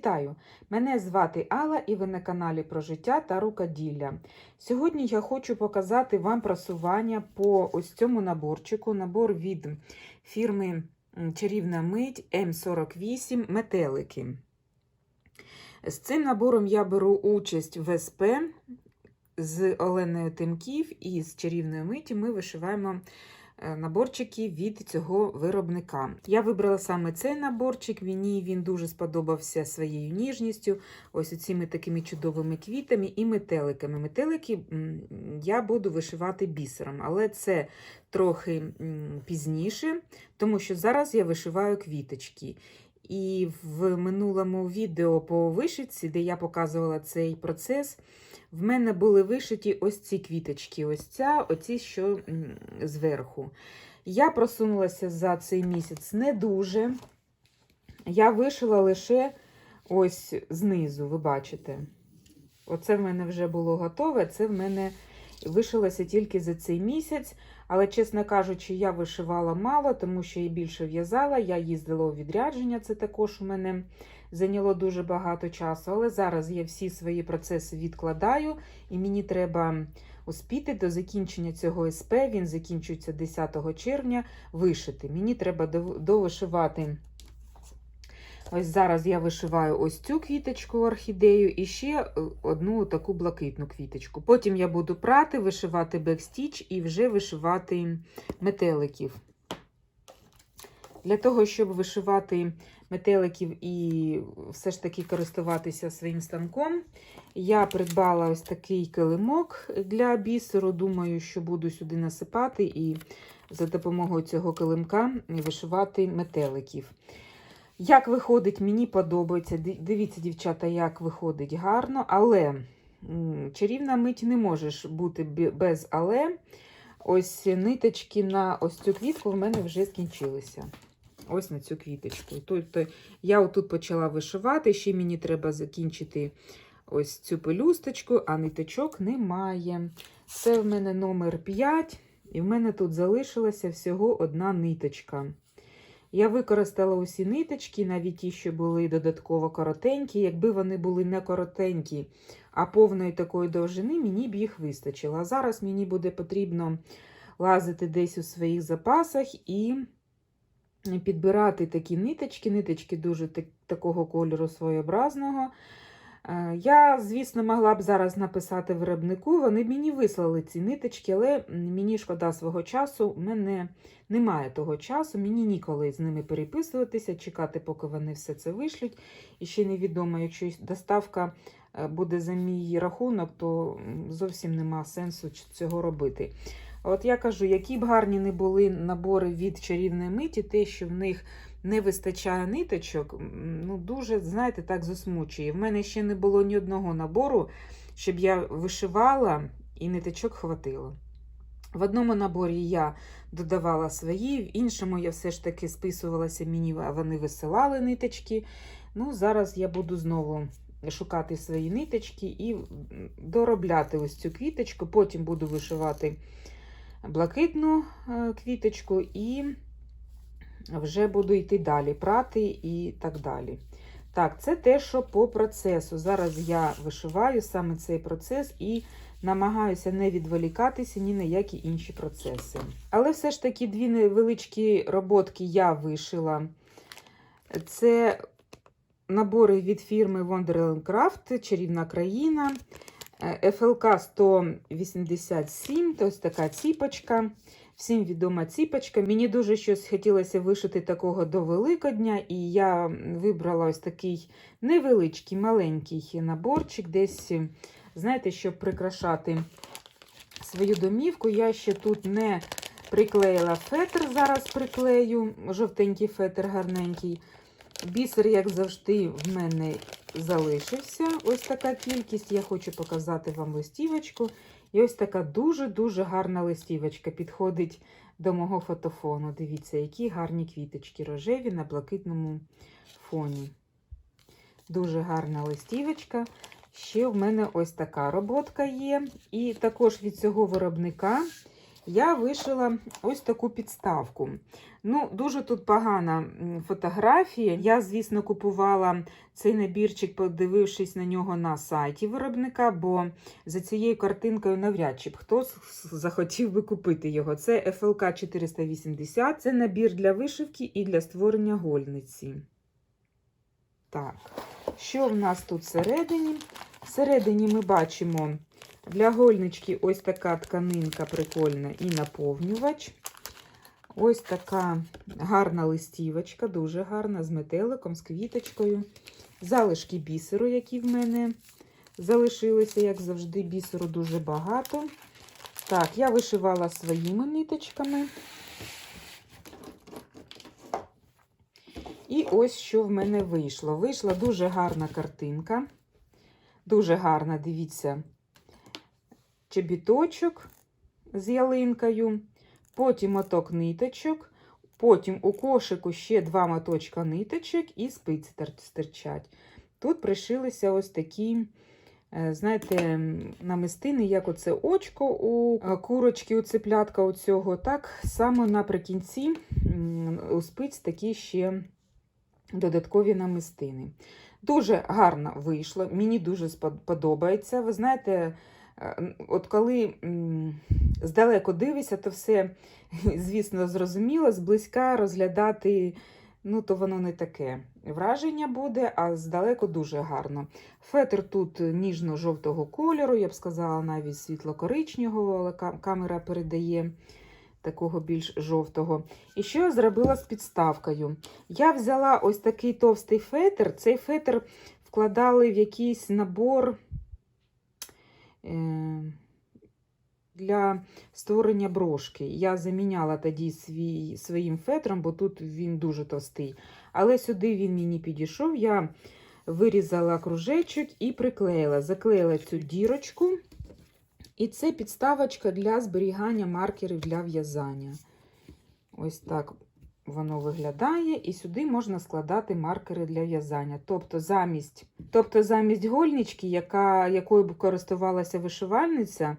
Вітаю! Мене звати Алла і ви на каналі про життя та рукоділля. Сьогодні я хочу показати вам просування по ось цьому наборчику. Набор від фірми Чарівна мить М48 метелики. З цим набором я беру участь в СП з Оленою Тимків і з чарівної миті ми вишиваємо наборчики від цього виробника. Я вибрала саме цей наборчик, мені він дуже сподобався своєю ніжністю, ось цими такими чудовими квітами і метеликами. Метелики я буду вишивати бісером, але це трохи пізніше, тому що зараз я вишиваю квіточки. І в минулому відео по вишивці, де я показувала цей процес, в мене були вишиті ось ці квіточки, ось ця, оці, що зверху. Я просунулася за цей місяць не дуже. Я вишила лише ось знизу, ви бачите. Оце в мене вже було готове, це в мене вишилося тільки за цей місяць. Але, чесно кажучи, я вишивала мало, тому що я більше в'язала. Я їздила у відрядження, це також у мене зайняло дуже багато часу. Але зараз я всі свої процеси відкладаю, і мені треба успіти до закінчення цього СП. Він закінчується 10 червня. Вишити. Мені треба дов- довишивати. Ось зараз я вишиваю ось цю квіточку орхідею і ще е, одну таку блакитну квіточку. Потім я буду прати, вишивати бекстіч і вже вишивати метеликів. Для того, щоб вишивати метеликів і все ж таки користуватися своїм станком, я придбала ось такий килимок для бісеру. Думаю, що буду сюди насипати і за допомогою цього килимка вишивати метеликів. Як виходить, мені подобається. Дивіться, дівчата, як виходить гарно, але чарівна мить не можеш бути без але. Ось ниточки на ось цю квітку в мене вже скінчилися. Ось на цю квіточку. Тобто я отут почала вишивати, ще мені треба закінчити ось цю пелюсточку, а ниточок немає. Це в мене номер 5, і в мене тут залишилася всього одна ниточка. Я використала усі ниточки, навіть ті, що були додатково коротенькі. Якби вони були не коротенькі, а повної такої довжини, мені б їх вистачило. А зараз мені буде потрібно лазити десь у своїх запасах і підбирати такі ниточки. Ниточки дуже так- такого кольору своєобразного. Е, Я, звісно, могла б зараз написати виробнику, вони мені вислали ці ниточки, але мені шкода свого часу, у мене немає того часу, мені ніколи з ними переписуватися, чекати, поки вони все це вишлють. І ще невідомо, якщо доставка е, буде за мій рахунок, то зовсім нема сенсу цього робити. От я кажу, які б гарні не були набори від чарівної миті, те, що в них не вистачає ниточок, ну дуже, знаєте, так засмучує. В мене ще не було ні одного набору, щоб я вишивала і ниточок хватило. В одному наборі я додавала свої, в іншому я все ж таки списувалася мені, вони висилали ниточки. Ну, зараз я буду знову шукати свої ниточки і доробляти ось цю квіточку. Потім буду вишивати блакитну е, квіточку і вже буду йти далі, прати і так далі. Так, це те, що по процесу. Зараз я вишиваю саме цей процес і намагаюся не відволікатися ні на які інші процеси. Але все ж таки дві невеличкі роботки я вишила. Це набори від фірми Wonderland Craft, Чарівна країна. FLK 187, ось така ціпочка. Всім відома ціпочка. Мені дуже щось хотілося вишити такого до Великодня, і я вибрала ось такий невеличкий, маленький наборчик, десь, знаєте, щоб прикрашати свою домівку. Я ще тут не приклеїла фетр, зараз приклею, жовтенький фетр гарненький. Бісер, як завжди, в мене залишився. Ось така кількість. Я хочу показати вам листівочку. І ось така дуже-дуже гарна листівочка підходить до мого фотофону. Дивіться, які гарні квіточки рожеві на блакитному фоні. Дуже гарна листівочка. Ще в мене ось така роботка є. І також від цього виробника я вишила ось таку підставку. Ну, Дуже тут погана фотографія. Я, звісно, купувала цей набірчик, подивившись на нього на сайті виробника, бо за цією картинкою навряд чи б хто с- с- захотів би купити його. Це FLK 480, це набір для вишивки і для створення гольниці. Так, що в нас тут всередині? Всередині ми бачимо для гольнички ось така тканинка прикольна і наповнювач. Ось така гарна листівочка, дуже гарна, з метеликом, з квіточкою. Залишки бісеру, які в мене залишилися, як завжди, бісеру дуже багато. Так, я вишивала своїми ниточками. І ось що в мене вийшло. Вийшла дуже гарна картинка. Дуже гарна, дивіться, чебіточок з ялинкою, потім моток ниточок, потім у кошику ще два моточка ниточок і спиці стирчать. Тут пришилися ось такі, е, знаєте, намистини, як оце очко у е, курочки, у цеплятка у цього. Так само наприкінці у спиць такі ще додаткові намистини. Дуже гарно вийшло, мені дуже подобається. Ви знаєте, е, от коли здалеку дивишся, то все, звісно, зрозуміло, зблизька розглядати, ну, то воно не таке. Враження буде, а здалеку дуже гарно. Фетр тут ніжно-жовтого кольору, я б сказала, навіть світло-коричневого, але камера передає такого більш жовтого. І що я зробила з підставкою? Я взяла ось такий товстий фетр. Цей фетр вкладали в якийсь набор е, для створення брошки. Я заміняла тоді свій, своїм фетром, бо тут він дуже товстий. Але сюди він мені підійшов. Я вирізала кружечок і приклеїла. Заклеїла цю дірочку. І це підставочка для зберігання маркерів для в'язання. Ось так воно виглядає, і сюди можна складати маркери для в'язання. Тобто замість, тобто замість гольнички, яка, якою б користувалася вишивальниця,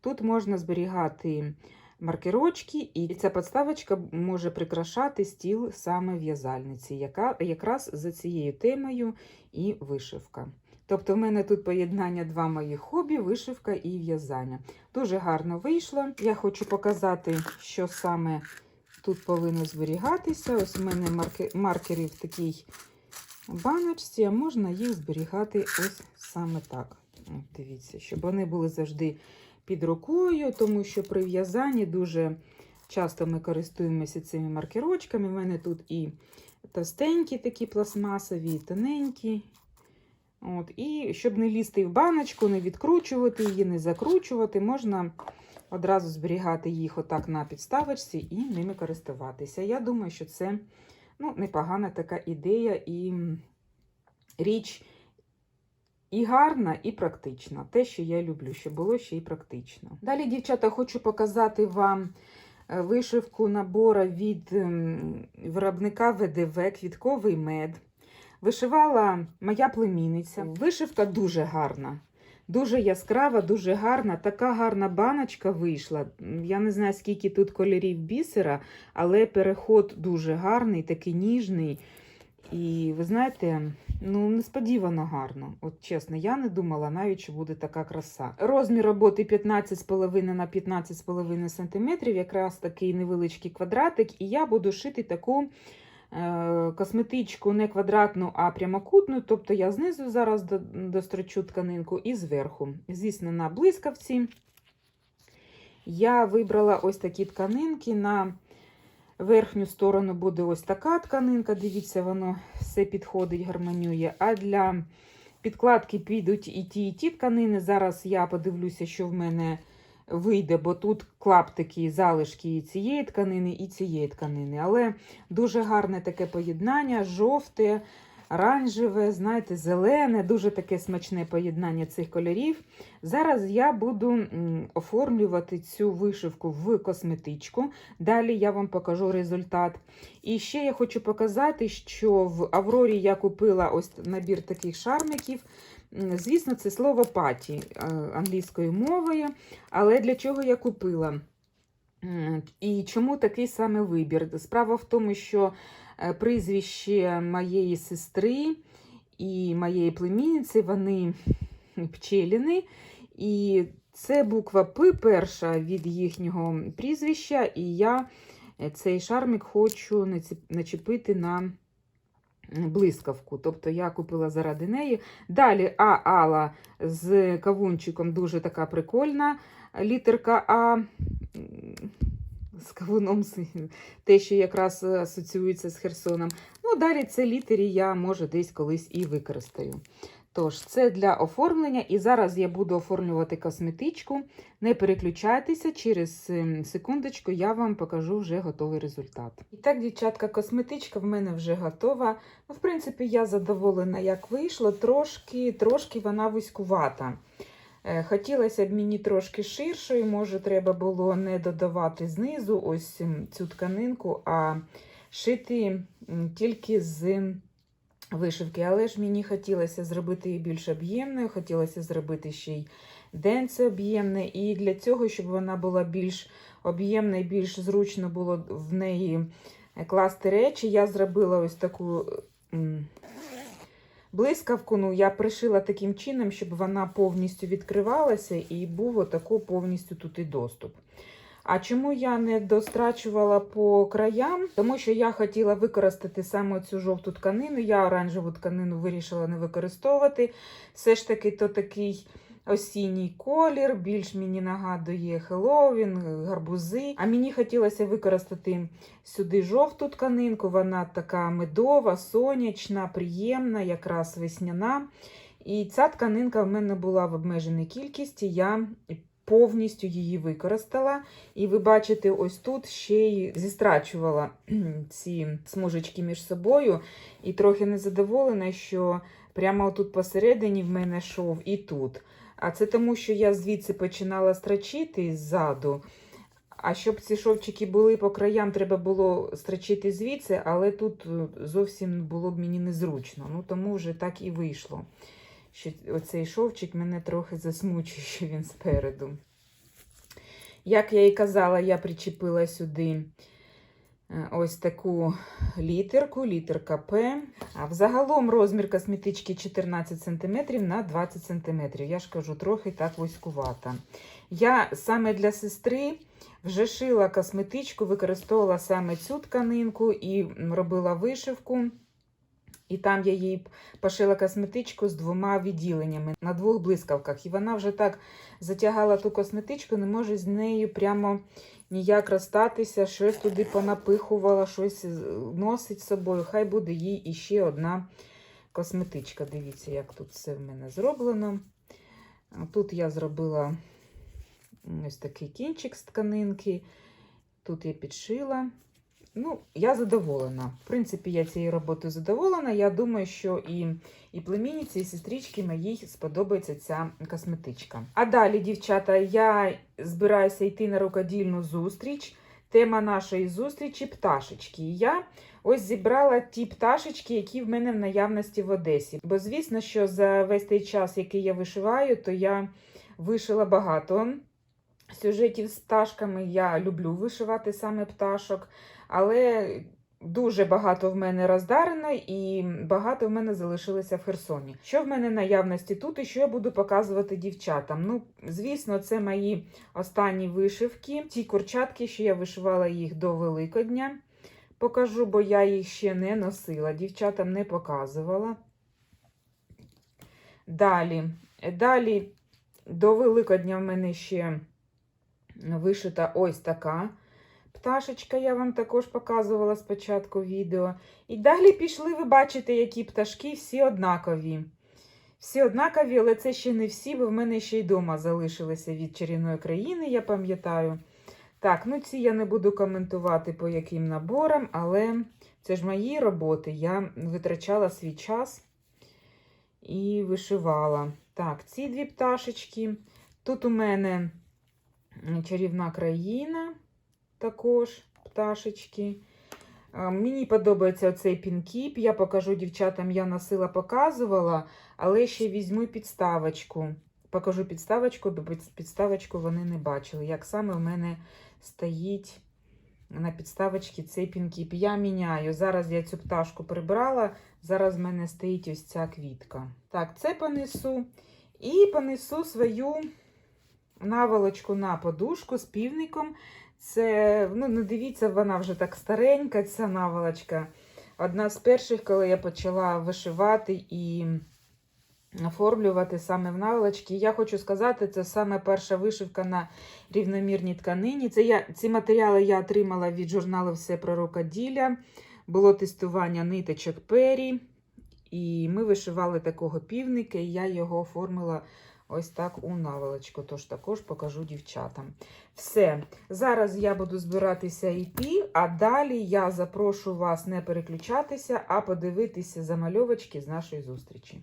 тут можна зберігати маркерочки, і ця підставочка може прикрашати стіл саме в'язальниці, яка якраз за цією темою і вишивка. Тобто в мене тут поєднання два мої хобі, вишивка і в'язання. Дуже гарно вийшло. Я хочу показати, що саме тут повинно зберігатися. Ось у мене маркери в такій баночці, а можна їх зберігати ось саме так. От дивіться, щоб вони були завжди під рукою, тому що при в'язанні дуже часто ми користуємося цими маркерочками. У мене тут і товстенькі такі пластмасові, і тоненькі. От, і щоб не лізти в баночку, не відкручувати її, не закручувати, можна одразу зберігати їх отак на підставочці і ними користуватися. Я думаю, що це ну, непогана така ідея і річ і гарна, і практична. Те, що я люблю, щоб було ще й практично. Далі, дівчата, хочу показати вам е, вишивку набора від ем, виробника ВДВ Квітковий мед. Вишивала моя племінниця. Вишивка дуже гарна. Дуже яскрава, дуже гарна. Така гарна баночка вийшла. Я не знаю, скільки тут кольорів бісера, але переход дуже гарний, такий ніжний. І ви знаєте, ну несподівано гарно. От чесно, я не думала навіть, що буде така краса. Розмір роботи 15,5 на 15,5 см, якраз такий невеличкий квадратик, і я буду шити таку косметичку не квадратну, а прямокутну. Тобто я знизу зараз дострочу тканинку і зверху. Звісно, на блискавці. Я вибрала ось такі тканинки. На верхню сторону буде ось така тканинка. Дивіться, воно все підходить, гармонює. А для підкладки підуть і ті, і ті тканини. Зараз я подивлюся, що в мене вийде, бо тут клаптики, залишки і цієї тканини, і цієї тканини. Але дуже гарне таке поєднання, жовте, оранжеве, знаєте, зелене, дуже таке смачне поєднання цих кольорів. Зараз я буду оформлювати цю вишивку в косметичку. Далі я вам покажу результат. І ще я хочу показати, що в Аврорі я купила ось набір таких шармиків. Звісно, це слово паті англійською мовою. Але для чого я купила? І чому такий саме вибір? Справа в тому, що е, прізвище моєї сестри і моєї племінниці вони пчеліни. І це буква П перша від їхнього прізвища, і я е, цей шармік хочу начепити на блискавку. Тобто я купила заради неї. Далі А Алла з кавунчиком дуже така прикольна. Літерка А з кавуном, те, що якраз асоціюється з Херсоном. Ну, далі це літері я, може, десь колись і використаю. Тож, це для оформлення, і зараз я буду оформлювати косметичку. Не переключайтеся, через ем, секундочку я вам покажу вже готовий результат. І так, дівчатка, косметичка в мене вже готова. Ну, в принципі, я задоволена, як вийшло. Трошки, трошки вона вузькувата. Е, Хотілося б мені трошки ширшою, може, треба було не додавати знизу ось цю тканинку, а шити тільки з вишивки. Але ж мені хотілося зробити її більш об'ємною, хотілося зробити ще й денце об'ємне. І для цього, щоб вона була більш об'ємна і більш зручно було в неї е, класти речі, я зробила ось таку. Блискавку ну, я пришила таким чином, щоб вона повністю відкривалася і був отако повністю тут і доступ. А чому я не дострачувала по краям? Тому що я хотіла використати саме цю жовту тканину. Я оранжеву тканину вирішила не використовувати. Все ж таки, то такий осінній колір, більш мені нагадує Хеллоуін, гарбузи. А мені хотілося використати сюди жовту тканинку. Вона така медова, сонячна, приємна, якраз весняна. І ця тканинка в мене була в обмеженій кількості. Я повністю її використала. І ви бачите, ось тут ще й зістрачувала ці смужечки між собою. І трохи незадоволена, що прямо тут посередині в мене шов і тут. А це тому, що я звідси починала строчити ззаду. А щоб ці шовчики були по краям, треба було строчити звідси, але тут е, зовсім було б мені незручно. Ну тому вже так і вийшло. Що оцей шовчик мене трохи засмучує, що він спереду. Як я і казала, я причепила сюди е, ось таку літерку, літерка П. А взагалом розмір косметички 14 см на 20 см. Я ж кажу, трохи так вузькувата. Я саме для сестри вже шила косметичку, використовувала саме цю тканинку і робила вишивку. І там я їй пошила косметичку з двома відділеннями на двох блискавках. І вона вже так затягала ту косметичку, не може з нею прямо ніяк розстатися, щось туди понапихувала, щось носить з собою. Хай буде їй іще одна косметичка. Дивіться, як тут все в мене зроблено. Тут я зробила ось такий кінчик з тканинки. Тут я підшила. Ну, я задоволена. В принципі, я цією роботою задоволена. Я думаю, що і, і племінниці, і сестрички моїй сподобається ця косметичка. А далі, дівчата, я збираюся йти на рукодільну зустріч. Тема нашої зустрічі пташечки. І я ось зібрала ті пташечки, які в мене в наявності в Одесі. Бо, звісно, що за весь той час, який я вишиваю, то я вишила багато сюжетів з пташками. Я люблю вишивати саме пташок, але дуже багато в мене роздарено і багато в мене залишилося в Херсоні. Що в мене наявності тут і що я буду показувати дівчатам? Ну, звісно, це мої останні вишивки. Ті курчатки, що я вишивала їх до Великодня. Покажу, бо я їх ще не носила, дівчатам не показувала. Далі, далі до Великодня в мене ще вишита ось така пташечка, я вам також показувала спочатку відео. І далі пішли, ви бачите, які пташки, всі однакові. Всі однакові, але це ще не всі, бо в мене ще й дома залишилися від чарівної країни, я пам'ятаю. Так, ну ці я не буду коментувати по яким наборам, але це ж мої роботи. Я витрачала свій час і вишивала. Так, ці дві пташечки. Тут у мене чарівна країна, також пташечки. Мені подобається оцей пінкіп. Я покажу дівчатам, я носила, показувала, але ще візьму підставочку. покажу підставочку, бо підставочку вони не бачили. Як саме в мене стоїть на підставочці цей пінкіп. Я міняю. Зараз я цю пташку прибрала, зараз в мене стоїть ось ця квітка. Так, це понесу. І понесу свою наволочку на подушку з півником. Це, ну, не дивіться, вона вже так старенька, ця наволочка. Одна з перших, коли я почала вишивати і оформлювати саме в наволочки. Я хочу сказати, це саме перша вишивка на рівномірній тканині. Це я, ці матеріали я отримала від журналу Все про рукоділля. Було тестування ниточок пері. І ми вишивали такого півника, і я його оформила ось так у наволочку. Тож також покажу дівчатам. Все. Зараз я буду збиратися йти, а далі я запрошу вас не переключатися, а подивитися замальовочки з нашої зустрічі.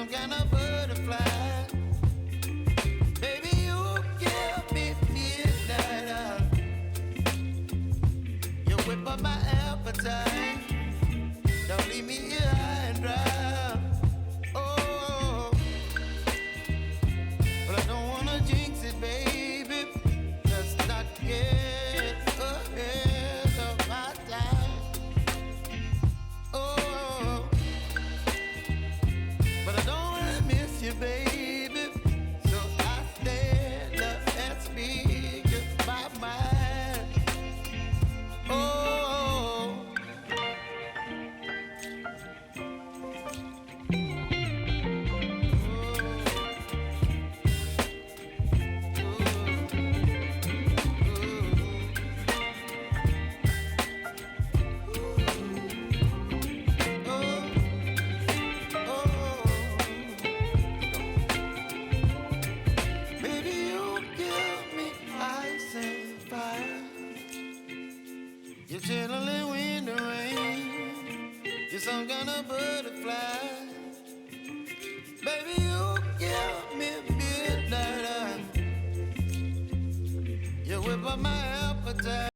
some kind of